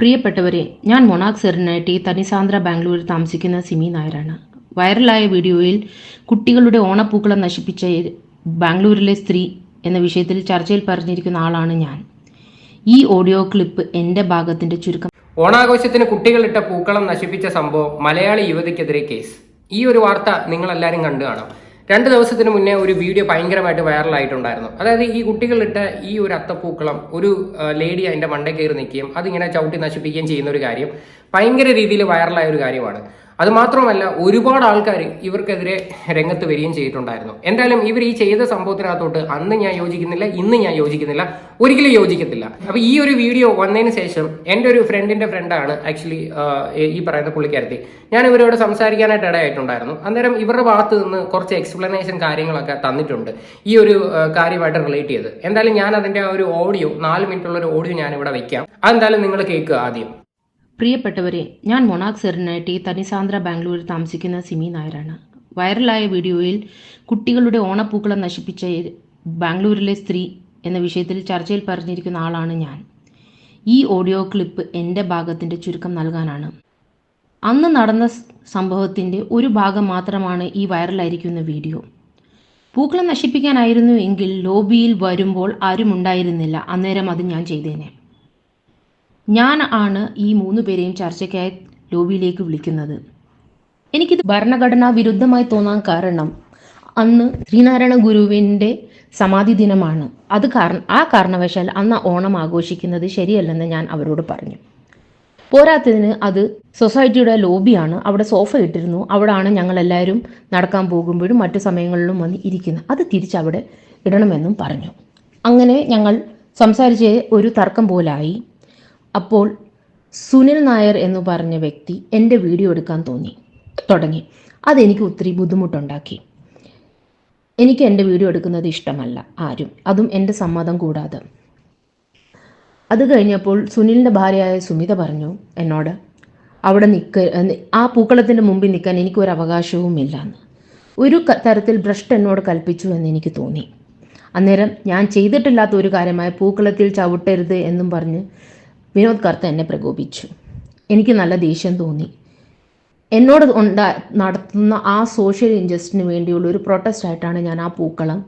പ്രിയപ്പെട്ടവരെ ഞാൻ മൊണാക് സെറിനായിട്ട് തനിസാന്ദ്ര ബാംഗ്ലൂരിൽ താമസിക്കുന്ന സിമി നായരാണ്. വൈറലായ വീഡിയോയിൽ കുട്ടികളുടെ ഓണപ്പൂക്കളം നശിപ്പിച്ച ബാംഗ്ലൂരിലെ സ്ത്രീ എന്ന വിഷയത്തിൽ ചർച്ചയിൽ പറഞ്ഞിരിക്കുന്ന ആളാണ് ഞാൻ. ഈ ഓഡിയോ ക്ലിപ്പ് എന്റെ ഭാഗത്തിന്റെ ചുരുക്കം ഓണാഘോഷത്തിന് കുട്ടികളിട്ട പൂക്കളം നശിപ്പിച്ച സംഭവം മലയാളി യുവതിക്കെതിരെ കേസ്. ഈ ഒരു വാർത്ത നിങ്ങളെല്ലാവരും കണ്ടു കാണാം. രണ്ട് ദിവസത്തിന് മുന്നേ ഒരു വീഡിയോ ഭയങ്കരമായിട്ട് വൈറലായിട്ടുണ്ടായിരുന്നു അതായത് ഈ കുട്ടികളിട്ട ഈ ഒരു അത്തപ്പൂക്കളം ഒരു ലേഡി അതിന്റെ മണ്ടേ കയറി നിൽക്കുകയും അതിങ്ങനെ ചവിട്ടി നശിപ്പിക്കുകയും ചെയ്യുന്ന ഒരു കാര്യം ഭയങ്കര രീതിയിൽ വൈറലായ ഒരു കാര്യമാണ്. അതുമാത്രമല്ല ഒരുപാട് ആൾക്കാർ ഇവർക്കെതിരെ രംഗത്ത് വരികയും ചെയ്തിട്ടുണ്ടായിരുന്നു. എന്തായാലും ഇവർ ഈ ചെയ്ത സംഭവത്തിനകത്തോട്ട് അന്ന് ഞാൻ യോജിക്കുന്നില്ല ഇന്ന് ഞാൻ യോജിക്കുന്നില്ല ഒരിക്കലും യോജിക്കത്തില്ല. അപ്പോൾ ഈ ഒരു വീഡിയോ വന്നതിന് ശേഷം എന്റെ ഒരു ഫ്രണ്ടിന്റെ ഫ്രണ്ടാണ് ആക്ച്വലി ഈ പറയുന്ന പുള്ളിക്കാരത്തി. ഞാൻ ഇവരോട് സംസാരിക്കാനായിട്ട് ഇടയായിട്ടുണ്ടായിരുന്നു. അന്നേരം ഇവരുടെ ഭാഗത്ത് നിന്ന് കുറച്ച് എക്സ്പ്ലനേഷൻ കാര്യങ്ങളൊക്കെ തന്നിട്ടുണ്ട് ഈ ഒരു കാര്യമായിട്ട് റിലേറ്റ് ചെയ്ത്. എന്തായാലും ഞാൻ അതിന്റെ ആ ഒരു ഓഡിയോ നാല് മിനിറ്റുള്ള ഒരു ഓഡിയോ ഞാൻ ഇവിടെ വെക്കാം. അതെന്തായാലും നിങ്ങൾ കേൾക്കുക ആദ്യം. പ്രിയപ്പെട്ടവരെ ഞാൻ മൊണാക് സെറിനായിട്ട് തനിസാന്ദ്ര ബാംഗ്ലൂരിൽ താമസിക്കുന്ന സിമി നായരാണ്. വൈറലായ വീഡിയോയിൽ കുട്ടികളുടെ ഓണപ്പൂക്കളം നശിപ്പിച്ച ബാംഗ്ലൂരിലെ സ്ത്രീ എന്ന വിഷയത്തിൽ ചർച്ചയിൽ പറഞ്ഞിരിക്കുന്ന ആളാണ് ഞാൻ. ഈ ഓഡിയോ ക്ലിപ്പ് എന്റെ ഭാഗത്തിന്റെ ചുരുക്കം നൽകാനാണ്. അന്ന് നടന്ന സംഭവത്തിന്റെ ഒരു ഭാഗം മാത്രമാണ് ഈ വൈറലായിരിക്കുന്ന വീഡിയോ. പൂക്കളം നശിപ്പിക്കാനായിരുന്നു എങ്കിൽ ലോബിയിൽ വരുമ്പോൾ ആരും ഉണ്ടായിരുന്നില്ല അന്നേരം അത് ഞാൻ ചെയ്തേനെ. ഞാൻ ആണ് ഈ മൂന്ന് പേരെയും ചർച്ചയ്ക്കായി ലോബിയിലേക്ക് വിളിക്കുന്നത്. എനിക്കിത് ഭരണഘടനാ വിരുദ്ധമായി തോന്നാൻ കാരണം അന്ന് ശ്രീനാരായണ ഗുരുവിന്റെ സമാധി ദിനമാണ്. അത് കാരണം ആ കാരണവശാൽ അന്ന് ഓണം ആഘോഷിക്കുന്നത് ശരിയല്ലെന്ന് ഞാൻ അവരോട് പറഞ്ഞു. പോരാത്തതിന് അത് സൊസൈറ്റിയുടെ ലോബിയാണ്. അവിടെ സോഫ ഇട്ടിരുന്നു. അവിടെയാണ് ഞങ്ങളെല്ലാവരും നടക്കാൻ പോകുമ്പോഴും മറ്റു സമയങ്ങളിലും വന്ന് ഇരിക്കുന്നത്. അത് തിരിച്ചവിടെ ഇടണമെന്നും പറഞ്ഞു. അങ്ങനെ ഞങ്ങൾ സംസാരിച്ച് ഒരു തർക്കം പോലായി. അപ്പോൾ സുനിൽ നായർ എന്ന് പറഞ്ഞ വ്യക്തി എന്റെ വീഡിയോ എടുക്കാൻ തോന്നി തുടങ്ങി. അതെനിക്ക് ഒത്തിരി ബുദ്ധിമുട്ടുണ്ടാക്കി. എനിക്ക് എന്റെ വീഡിയോ എടുക്കുന്നത് ഇഷ്ടമല്ല ആരും. അതും എന്റെ സമ്മതം കൂടാതെ. അത് കഴിഞ്ഞപ്പോൾ സുനിലിന്റെ ഭാര്യയായ സുമിത പറഞ്ഞു എന്നോട് അവിടെ നിൽക്ക ആ പൂക്കളത്തിന്റെ മുമ്പിൽ നിൽക്കാൻ എനിക്കൊരു അവകാശവുമില്ല എന്ന് ഒരു തരത്തിൽ ഭ്രഷ്ട് എന്നോട് കൽപ്പിച്ചു എന്ന് എനിക്ക് തോന്നി. അന്നേരം ഞാൻ ചെയ്തിട്ടില്ലാത്ത ഒരു കാര്യമായ പൂക്കളത്തിൽ ചവിട്ടരുത് എന്നും പറഞ്ഞ് വിനോദ് കർത്ത എന്നെ പ്രകോപിച്ചു. എനിക്ക് നല്ല ദേഷ്യം തോന്നി. എന്നോട് ഉണ്ടാ നടത്തുന്ന ആ സോഷ്യൽ ഇൻജസ്റ്റിന് വേണ്ടിയുള്ള ഒരു പ്രൊട്ടസ്റ്റ് ആയിട്ടാണ് ഞാൻ ആ പൂക്കളം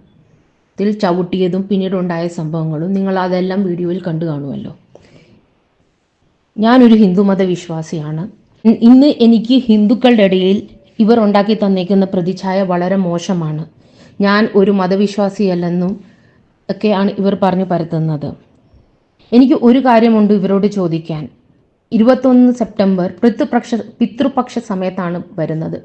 ത്തിൽ ചവിട്ടിയതും പിന്നീട് ഉണ്ടായ സംഭവങ്ങളും നിങ്ങൾ അതെല്ലാം വീഡിയോയിൽ കണ്ടു കാണുമല്ലോ. ഞാനൊരു ഹിന്ദുമത വിശ്വാസിയാണ് ഇന്ന് എനിക്ക് ഹിന്ദുക്കളുടെ ഇടയിൽ ഇവർ ഉണ്ടാക്കി തന്നേക്കുന്ന പ്രതിച്ഛായ വളരെ മോശമാണ്. ഞാൻ ഒരു മതവിശ്വാസിയല്ലെന്നും ഒക്കെയാണ് ഇവർ പറഞ്ഞു പരത്തുന്നത്. എനിക്ക് ഒരു കാര്യമുണ്ട് ഇവരോട് ചോദിക്കാൻ. ഇരുപത്തൊന്ന് സെപ്റ്റംബർ പിതൃപക്ഷ പിതൃപക്ഷ സമയത്താണ് വരുന്നത്.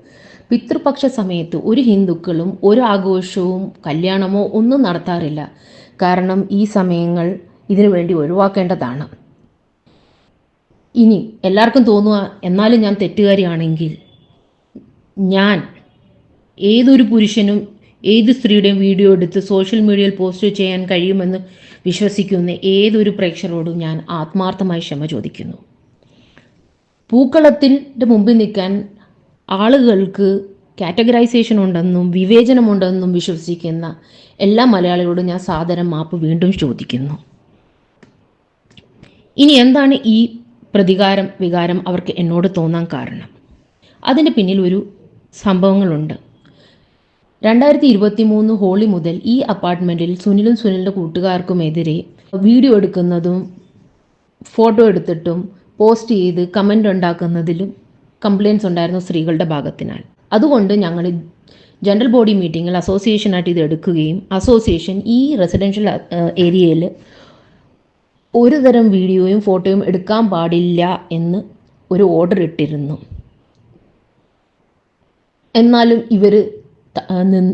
പിതൃപക്ഷ സമയത്ത് ഒരു ഹിന്ദുക്കളും ഒരു ആഘോഷവും കല്യാണമോ ഒന്നും നടത്താറില്ല. കാരണം ഈ സമയങ്ങൾ ഇതിനു വേണ്ടി ഒഴിവാക്കേണ്ടതാണ്. ഇനി എല്ലാവർക്കും തോന്നുക എന്നാലും ഞാൻ തെറ്റുകാരിയാണെങ്കിൽ ഞാൻ ഏതൊരു പുരുഷനും ഏത് സ്ത്രീയുടെയും വീഡിയോ എടുത്ത് സോഷ്യൽ മീഡിയയിൽ പോസ്റ്റ് ചെയ്യാൻ കഴിയുമെന്ന് വിശ്വസിക്കുന്ന ഏതൊരു പ്രേക്ഷകരോടും ഞാൻ ആത്മാർത്ഥമായി ക്ഷമ ചോദിക്കുന്നു. പൂക്കളത്തിന്റെ മുമ്പിൽ നിൽക്കാൻ ആളുകൾക്ക് കാറ്റഗറൈസേഷൻ ഉണ്ടെന്നും വിവേചനമുണ്ടെന്നും വിശ്വസിക്കുന്ന എല്ലാ മലയാളികളോടും ഞാൻ സാദരം മാപ്പ് വീണ്ടും ചോദിക്കുന്നു. ഇനി എന്താണ് ഈ പ്രതികാരം വികാരം അവർക്ക് എന്നോട് തോന്നാൻ കാരണം? അതിന്റെ പിന്നിൽ ഒരു സംഭവങ്ങളുണ്ട്. രണ്ടായിരത്തി ഇരുപത്തി മൂന്ന് ഹോളി മുതൽ ഈ അപ്പാർട്ട്മെന്റിൽ സുനിലും സുനിലിന്റെ കൂട്ടുകാർക്കുമെതിരെ വീഡിയോ എടുക്കുന്നതും ഫോട്ടോ എടുത്തിട്ടും പോസ്റ്റ് ചെയ്ത് കമന്റ് ഉണ്ടാക്കുന്നതിലും കംപ്ലയിൻസ് ഉണ്ടായിരുന്നു സ്ത്രീകളുടെ ഭാഗത്തിനാൽ. അതുകൊണ്ട് ഞങ്ങൾ ജനറൽ ബോഡി മീറ്റിങ്ങിൽ അസോസിയേഷനായിട്ട് ഇത് എടുക്കുകയും അസോസിയേഷൻ ഈ റെസിഡൻഷ്യൽ ഏരിയയിൽ ഒരു തരം വീഡിയോയും ഫോട്ടോയും എടുക്കാൻ പാടില്ല എന്ന് ഒരു ഓർഡർ ഇട്ടിരുന്നു. എന്നാലും ഇവർ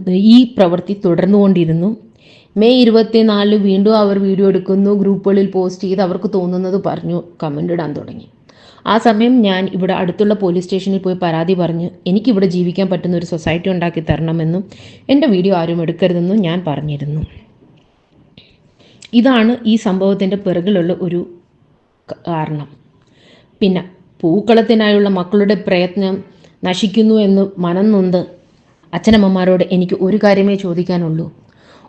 ഈ പ്രവൃത്തി തുടർന്നുകൊണ്ടിരുന്നു. മെയ് ഇരുപത്തിനാലിന് വീണ്ടും അവർ വീഡിയോ എടുക്കുന്നു ഗ്രൂപ്പുകളിൽ പോസ്റ്റ് ചെയ്ത് അവർക്ക് തോന്നുന്നത് പറഞ്ഞു കമന്റ് ഇടാൻ തുടങ്ങി. ആ സമയം ഞാൻ ഇവിടെ അടുത്തുള്ള പോലീസ് സ്റ്റേഷനിൽ പോയി പരാതി പറഞ്ഞ് എനിക്കിവിടെ ജീവിക്കാൻ പറ്റുന്ന ഒരു സൊസൈറ്റി ഉണ്ടാക്കി തരണമെന്നും എന്റെ വീഡിയോ ആരും എടുക്കരുതെന്നും ഞാൻ പറഞ്ഞിരുന്നു. ഇതാണ് ഈ സംഭവത്തിന്റെ പിറകിലുള്ള ഒരു കാരണം. പിന്നെ പൂക്കളത്തിനായുള്ള മക്കളുടെ പ്രയത്നം നശിക്കുന്നു എന്ന് മനം നൊന്ത് അച്ഛനമ്മമാരോട് എനിക്ക് ഒരു കാര്യമേ ചോദിക്കാനുള്ളൂ.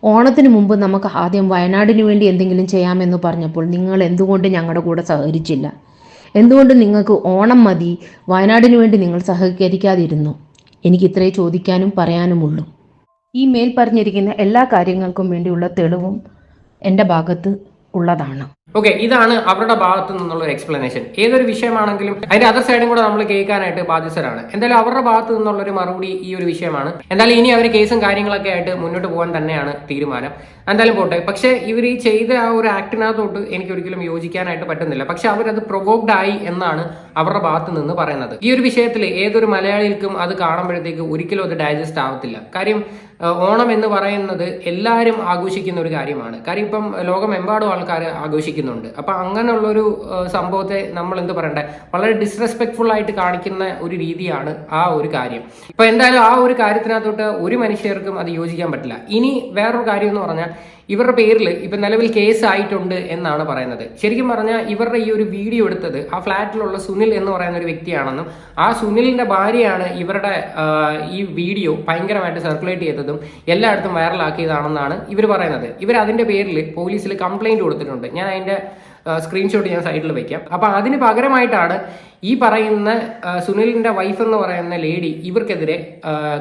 ഓണത്തിന് മുമ്പ് നമുക്ക് ആദ്യം വയനാടിന് വേണ്ടി എന്തെങ്കിലും ചെയ്യാമെന്ന് പറഞ്ഞപ്പോൾ നിങ്ങൾ എന്തുകൊണ്ട് ഞങ്ങളുടെ കൂടെ സഹകരിച്ചില്ല? എന്തുകൊണ്ട് നിങ്ങൾക്ക് ഓണം മതി വയനാടിന് വേണ്ടി നിങ്ങൾ സഹകരിക്കാതിരുന്നു? എനിക്ക് ഇത്രേ ചോദിക്കാനും പറയാനുമുള്ളൂ. ഈ മേൽ പറഞ്ഞിരിക്കുന്ന എല്ലാ കാര്യങ്ങൾക്കും വേണ്ടിയുള്ള തെളിവും എന്റെ ഭാഗത്ത് ഉള്ളതാണ്. ഓക്കെ ഇതാണ് അവരുടെ ഭാഗത്ത് നിന്നുള്ള ഒരു എക്സ്പ്ലനേഷൻ ഏതൊരു വിഷയമാണെങ്കിലും അതിന്റെ അതർ സൈഡും കൂടെ നമ്മൾ കേൾക്കാനായിട്ട് ബാധ്യസ്ഥരാണ്. എന്തായാലും അവരുടെ ഭാഗത്ത് നിന്നുള്ള ഒരു മറുപടി ഈ ഒരു വിഷയമാണ്. എന്തായാലും ഇനി അവർ കേസും കാര്യങ്ങളൊക്കെ ആയിട്ട് മുന്നോട്ട് പോകാൻ തന്നെയാണ് തീരുമാനം. എന്തായാലും പോട്ടെ. പക്ഷേ ഇവർ ഈ ചെയ്ത ആ ഒരു ആക്ടിനകത്തോട്ട് എനിക്ക് ഒരിക്കലും യോജിക്കാനായിട്ട് പറ്റുന്നില്ല. പക്ഷെ അവരത് പ്രൊവോക്ഡ് ആയി എന്നാണ് അവരുടെ ഭാഗത്ത് നിന്ന് പറയുന്നത്. ഈ ഒരു വിഷയത്തിൽ ഏതൊരു മലയാളികൾക്കും അത് കാണുമ്പോഴത്തേക്ക് ഒരിക്കലും അത് ഡൈജസ്റ്റ് ആവത്തില്ല. കാര്യം ഓണം എന്ന് പറയുന്നത് എല്ലാവരും ആഘോഷിക്കുന്ന ഒരു കാര്യമാണ്. കാര്യം ഇപ്പം ലോകമെമ്പാടും ആൾക്കാർ ആഘോഷിക്കുന്നുണ്ട്. അപ്പൊ അങ്ങനെയുള്ളൊരു സംഭവത്തെ നമ്മൾ എന്ത് പറയണ്ടേ? വളരെ ഡിസ്റെസ്പെക്ട്ഫുൾ ആയിട്ട് കാണിക്കുന്ന ഒരു രീതിയാണ് ആ ഒരു കാര്യം. ഇപ്പൊ എന്തായാലും ആ ഒരു കാര്യത്തിനകത്തോട്ട് ഒരു മനുഷ്യർക്കും അത് യോജിക്കാൻ പറ്റില്ല. ഇനി വേറൊരു കാര്യം എന്ന് പറഞ്ഞാൽ ഇവരുടെ പേരിൽ ഇപ്പം നിലവിൽ കേസ് ആയിട്ടുണ്ട് എന്നാണ് പറയുന്നത്. ശരിക്കും പറഞ്ഞാൽ ഇവരുടെ ഈ ഒരു വീഡിയോ എടുത്തത് ആ ഫ്ലാറ്റിലുള്ള സുനിൽ എന്ന് പറയുന്ന ഒരു വ്യക്തിയാണെന്നും ആ സുനിലിന്റെ ഭാര്യയാണ് ഇവരുടെ ഈ വീഡിയോ ഭയങ്കരമായിട്ട് സർക്കുലേറ്റ് ചെയ്തതും എല്ലായിടത്തും വൈറലാക്കിയതാണെന്നാണ് ഇവർ പറയുന്നത്. ഇവർ അതിന്റെ പേരിൽ പോലീസിൽ കംപ്ലൈന്റ് കൊടുത്തിട്ടുണ്ട്. ഞാൻ അതിന്റെ സ്ക്രീൻഷോട്ട് ഞാൻ സൈഡിൽ വെക്കാം. അപ്പൊ അതിന് പകരമായിട്ടാണ് ഈ പറയുന്ന സുനിലിന്റെ വൈഫ് എന്ന് പറയുന്ന ലേഡി ഇവർക്കെതിരെ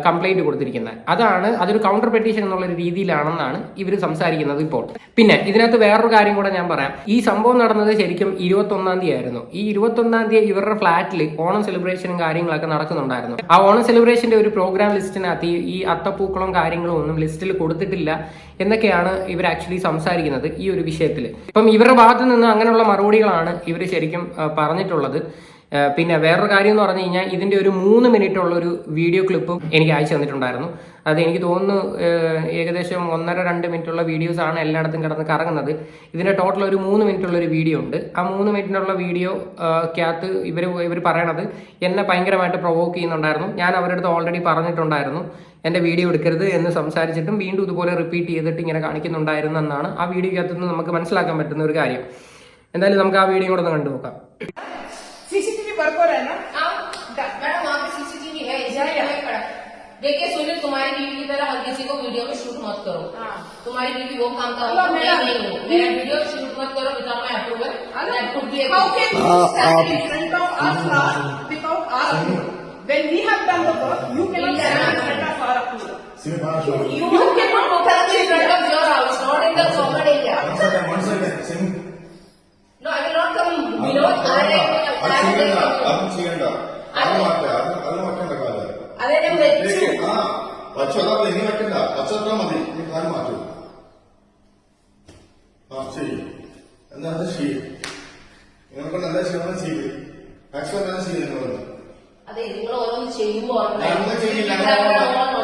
കംപ്ലൈന്റ് കൊടുത്തിരിക്കുന്നത്. അതാണ് അതൊരു കൗണ്ടർ പെറ്റീഷൻ എന്നുള്ള ഒരു രീതിയിലാണെന്നാണ് ഇവർ സംസാരിക്കുന്നത് ഇപ്പോൾ. പിന്നെ ഇതിനകത്ത് വേറൊരു കാര്യം കൂടെ ഞാൻ പറയാം. ഈ സംഭവം നടന്നത് ശരിക്കും ഇരുപത്തി ഒന്നാം തീയതി ആയിരുന്നു ഈ ഇരുപത്തി ഒന്നാം തീയതി ഇവരുടെ ഫ്ലാറ്റിൽ ഓണം സെലിബ്രേഷനും കാര്യങ്ങളൊക്കെ നടക്കുന്നുണ്ടായിരുന്നു. ആ ഓണം സെലിബ്രേഷന്റെ ഒരു പ്രോഗ്രാം ലിസ്റ്റിനകത്ത് ഈ അത്തപ്പൂക്കളും കാര്യങ്ങളും ഒന്നും ലിസ്റ്റിൽ കൊടുത്തിട്ടില്ല. എന്നൊക്കെയാണ് ഇവർ ആക്ച്വലി സംസാരിക്കുന്നത് ഈ ഒരു വിഷയത്തിൽ ഇപ്പം ഇവരുടെ ഭാഗത്ത് നിന്ന് അങ്ങനെയുള്ള മറുപടികളാണ് ഇവർ ശരിക്കും പറഞ്ഞിട്ടുള്ളത്. പിന്നെ വേറൊരു കാര്യം എന്ന് പറഞ്ഞു കഴിഞ്ഞാൽ ഇതിന്റെ ഒരു മൂന്ന് മിനിറ്റ് ഉള്ള ഒരു വീഡിയോ ക്ലിപ്പും എനിക്ക് അയച്ചു തന്നിട്ടുണ്ടായിരുന്നു. അത് എനിക്ക് തോന്നുന്നു ഏകദേശം ഒന്നര രണ്ട് മിനിറ്റ് ഉള്ള വീഡിയോസ് ആണ് എല്ലായിടത്തും കിടന്ന് കറങ്ങുന്നത്. ഇതിന്റെ ടോട്ടൽ ഒരു മൂന്ന് മിനിറ്റ് ഒരു വീഡിയോ ഉണ്ട്. ആ മൂന്ന് മിനിറ്റിനുള്ള വീഡിയോ ക്യാത്ത് ഇവർ ഇവർ പറയണത് എന്നെ ഭയങ്കരമായിട്ട് പ്രൊവോക്ക് ചെയ്യുന്നുണ്ടായിരുന്നു. ഞാൻ അവരുടെ അടുത്ത് ഓൾറെഡി പറഞ്ഞിട്ടുണ്ടായിരുന്നു എന്റെ വീഡിയോ എടുക്കരുത് എന്ന് സംസാരിച്ചിട്ടും വീണ്ടും ഇതുപോലെ റിപ്പീറ്റ് ചെയ്തിട്ട് ഇങ്ങനെ കാണിക്കുന്നുണ്ടായിരുന്നു എന്നാണ് ആ വീഡിയോ ക്യാത്തുനിന്ന് നമുക്ക് മനസ്സിലാക്കാൻ പറ്റുന്ന ഒരു കാര്യം. എന്തായാലും നമുക്ക് ആ വീഡിയോ കൂടെ ഒന്ന് കണ്ടു നോക്കാം सीसीटीवी वर्क है ना हाँ, मैडम वहाँ पे सीसीटीवी है खड़ा देखिए सुनील तुम्हारी बीवी की तरह हर किसी को वीडियो में शूट मत करो हाँ। तुम्हारी बीवी वो काम का हेलो, मैं नहीं हूँ मेरा वीडियो शूट मत करो without my approval us? When we have done the work, you cannot stand in front of our approval. You, you cannot protest in front of your house, not in the common area. No, അതും. ചെയ്യണ്ട. അത് മാറ്റ അത് അത് മാറ്റേണ്ട കാലം ആ പച്ച അതാ ഇനി വെക്കണ്ട. പച്ചത്താ മതി. ഇനി കാലം മാറ്റൂ. ആ ശരി എന്നാ അത് ചെയ്യും. നിങ്ങളെ കൊണ്ട് എന്താ ചെയ്യണം ചെയ്ത് മാക്സിമം എന്താ ചെയ്യും നിങ്ങളോട് അതെ നിങ്ങൾ ഓരോന്ന് ചെയ്യുമ്പോൾ ഞാനൊന്നും ചെയ്യില്ല.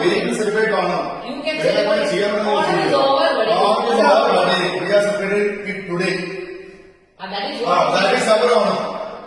Very celebrate celebrate. ചെയ്യാൻ All is over,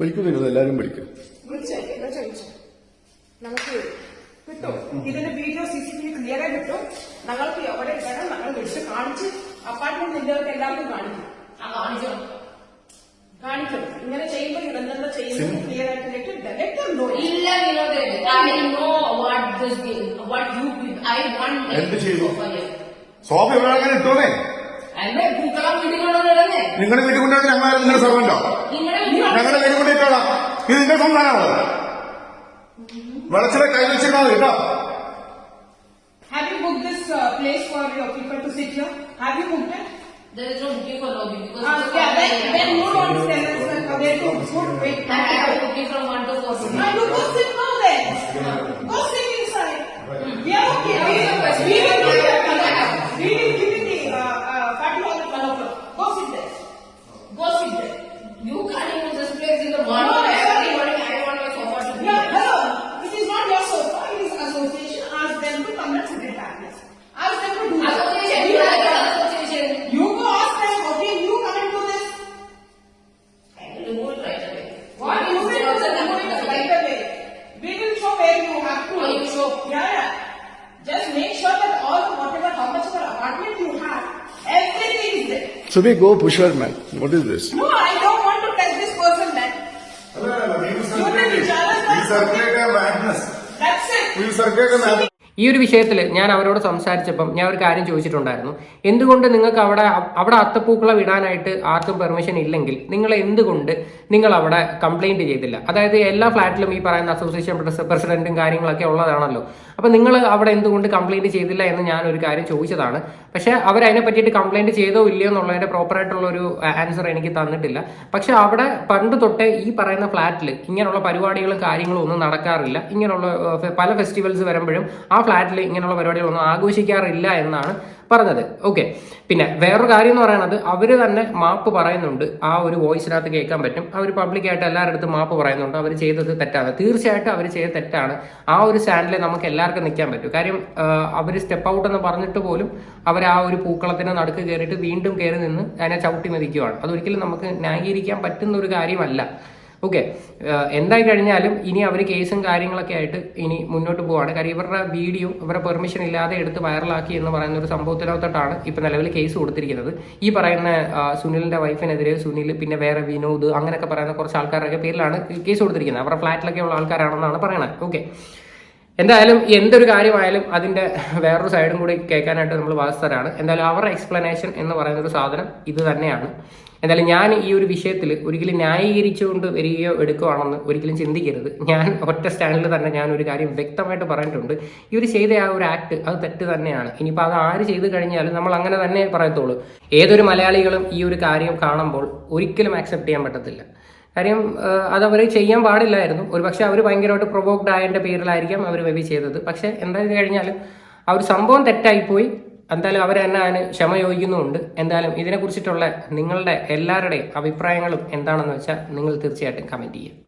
വിളിക്കും നിങ്ങൾ എല്ലാവരും വിളിക്കും. നമുക്ക് കിട്ടും. ഇതിന്റെ video C C T V clear ആയി കിട്ടും. ഞങ്ങൾക്ക് എവിടെ വേണം ഞങ്ങൾ വിളിച്ച് കാണിച്ച് അപ്പാർട്ട്മെന്റ് നിന്നവർക്ക് എല്ലാവർക്കും കാണിക്കും. ആ കാണിച്ചോ? കാണിക്കും. ഇങ്ങനെ ചെയ്യുമ്പോൾ ഇതെന്താ ചെയ്യുന്നത് ക്ലിയർ ആയിട്ട് ഡയറക്റ്റ് നോ ഇല്ല Vinod I know what this what you I want എന്ത് ചെയ്തു? സോഫ ഇവിടെ ഇട്ടോണേ എന്റെ പൂക്കളം വീട്ടിൽ കൊണ്ടുവന്നിടന്നേ നിങ്ങളുടെ വീട്ടിൽ കൊണ്ടുവന്ന് ഞങ്ങൾ നിങ്ങളുടെ സർവന്റോ നിങ്ങളുടെ ഞങ്ങളുടെ വീട്ടിൽ കൊണ്ടിട്ടോളാം ഇത് നിങ്ങളുടെ സംസ്ഥാനമാണോ വെളച്ചിലെ കൈ വെച്ചിരുന്നാൽ മതി കേട്ടോ Have you booked this uh, place for your people to sit here? Have you booked it? there is no booking for lobby because Uh, it's a yeah, then, common then area. you don't tell us uh, where to put wait. And I have booking from one to four. Uh, you go sit now then. So we go push her, man. What is this? No, I don't want to touch this person, man. No, no, no. You circulate a madness. That's it. You circulate a madness. ഈ ഒരു വിഷയത്തിൽ ഞാൻ അവരോട് സംസാരിച്ചപ്പം ഞാൻ ഒരു കാര്യം ചോദിച്ചിട്ടുണ്ടായിരുന്നു. എന്തുകൊണ്ട് നിങ്ങൾക്ക് അവിടെ അവിടെ അത്തപ്പൂക്കളം ഇടാനായിട്ട് ആർക്കും പെർമിഷൻ ഇല്ലെങ്കിൽ നിങ്ങൾ എന്തുകൊണ്ട് നിങ്ങൾ അവിടെ കംപ്ലൈന്റ് ചെയ്തില്ല? അതായത് എല്ലാ ഫ്ലാറ്റിലും ഈ പറയുന്ന അസോസിയേഷൻ പ്രസ- പ്രസിഡന്റും കാര്യങ്ങളൊക്കെ ഉള്ളതാണല്ലോ. അപ്പൊ നിങ്ങൾ അവിടെ എന്തുകൊണ്ട് കംപ്ലൈന്റ് ചെയ്തില്ല എന്ന് ഞാൻ ഒരു കാര്യം ചോദിച്ചതാണ്. പക്ഷേ അവർ അതിനെ പറ്റിയിട്ട് കംപ്ലൈന്റ് ചെയ്തോ ഇല്ലയോ എന്നുള്ളതിന്റെ പ്രോപ്പർ ആയിട്ടുള്ള ഒരു ആൻസർ എനിക്ക് തന്നിട്ടില്ല. പക്ഷേ അവിടെ പണ്ട് തൊട്ടേ ഈ പറയുന്ന ഫ്ലാറ്റിൽ ഇങ്ങനെയുള്ള പരിപാടികളും കാര്യങ്ങളും ഒന്നും നടക്കാറില്ല. ഇങ്ങനെയുള്ള പല ഫെസ്റ്റിവൽസ് വരുമ്പോഴും ആ ഫ്ലാറ്റിൽ ഇങ്ങനെയുള്ള പരിപാടികളൊന്നും ആഘോഷിക്കാറില്ല എന്നാണ് പറഞ്ഞത്. ഓക്കെ പിന്നെ വേറൊരു കാര്യം എന്ന് പറയുന്നത് അവർ തന്നെ മാപ്പ് പറയുന്നുണ്ട്. ആ ഒരു വോയിസിനകത്ത് കേൾക്കാൻ പറ്റും. അവർ പബ്ലിക്കായിട്ട് എല്ലാവരുടെ അടുത്തും മാപ്പ് പറയുന്നുണ്ട്. അവർ ചെയ്തത് തെറ്റാണ്. തീർച്ചയായിട്ടും അവർ ചെയ്ത തെറ്റാണ്. ആ ഒരു സ്റ്റാൻഡിൽ നമുക്ക് എല്ലാവർക്കും നിൽക്കാൻ പറ്റും. കാര്യം അവർ സ്റ്റെപ്പ് ഔട്ട് എന്ന് പറഞ്ഞിട്ട് പോലും അവർ ആ ഒരു പൂക്കളത്തിന് നടുക്ക് കയറിയിട്ട് വീണ്ടും കയറി നിന്ന് അതിനെ ചവിട്ടി മതിക്കുവാണ്. അതൊരിക്കലും നമുക്ക് ന്യായീകരിക്കാൻ പറ്റുന്ന ഒരു കാര്യമല്ല. ഓക്കെ എന്തായി കഴിഞ്ഞാലും ഇനി അവർ കേസും കാര്യങ്ങളൊക്കെ ആയിട്ട് ഇനി മുന്നോട്ട് പോവാണ്. കാര്യം ഇവരുടെ വീഡിയോ ഇവരുടെ പെർമിഷൻ ഇല്ലാതെ എടുത്ത് വൈറലാക്കി എന്ന് പറയുന്ന ഒരു സംഭവത്തിനകത്തോട്ടാണ് ഇപ്പം നിലവിൽ കേസ് കൊടുത്തിരിക്കുന്നത്. ഈ പറയുന്ന സുനിലിന്റെ വൈഫിനെതിരെ സുനിൽ പിന്നെ വേറെ വിനോദ് അങ്ങനെയൊക്കെ പറയുന്ന കുറച്ച് ആൾക്കാരൊക്കെ പേരിലാണ് കേസ് കൊടുത്തിരിക്കുന്നത്. അവരുടെ ഫ്ലാറ്റിലൊക്കെ ഉള്ള ആൾക്കാരാണെന്നാണ് പറയുന്നത് ഓക്കെ എന്തായാലും എന്തൊരു കാര്യമായാലും അതിന്റെ വേറൊരു സൈഡും കൂടി കേൾക്കാനായിട്ട് നമ്മൾ വാസ്തരാണ് എന്തായാലും അവരുടെ എക്സ്പ്ലനേഷൻ എന്ന് പറയുന്ന ഒരു സാധനം ഇത് തന്നെയാണ്. എന്തായാലും ഞാൻ ഈ ഒരു വിഷയത്തിൽ ഒരിക്കലും ന്യായീകരിച്ചുകൊണ്ട് വരികയോ എടുക്കുകയാണെന്ന് ഒരിക്കലും ചിന്തിക്കരുത്. ഞാൻ ഒറ്റ സ്റ്റാൻഡിൽ തന്നെ ഞാൻ ഒരു കാര്യം വ്യക്തമായിട്ട് പറഞ്ഞിട്ടുണ്ട്. ഈ ഒരു ചെയ്ത ആ ഒരു ആക്ട് അത് തെറ്റ് തന്നെയാണ്. ഇനിയിപ്പോൾ അത് ആര് ചെയ്തു കഴിഞ്ഞാലും നമ്മൾ അങ്ങനെ തന്നെ പറയത്തുള്ളൂ. ഏതൊരു മലയാളികളും ഈ ഒരു കാര്യം കാണുമ്പോൾ ഒരിക്കലും ആക്സെപ്റ്റ് ചെയ്യാൻ പറ്റത്തില്ല. കാര്യം അത് അവർ ചെയ്യാൻ പാടില്ലായിരുന്നു. ഒരു പക്ഷേ അവർ ഭയങ്കരമായിട്ട് പ്രൊവോക്ഡ് ആയതിന്റെ പേരിലായിരിക്കാം അവർ മേബി ചെയ്തത്. പക്ഷേ എന്തായാലും കഴിഞ്ഞാലും ആ ഒരു സംഭവം തെറ്റായിപ്പോയി. എന്തായാലും അവർ തന്നെ അതിന് ക്ഷമ ചോദിക്കുന്നുമുണ്ട്. എന്തായാലും ഇതിനെക്കുറിച്ചിട്ടുള്ള നിങ്ങളുടെ എല്ലാവരുടെയും അഭിപ്രായങ്ങളും എന്താണെന്ന് വെച്ചാൽ നിങ്ങൾ തീർച്ചയായിട്ടും കമന്റ് ചെയ്യുക.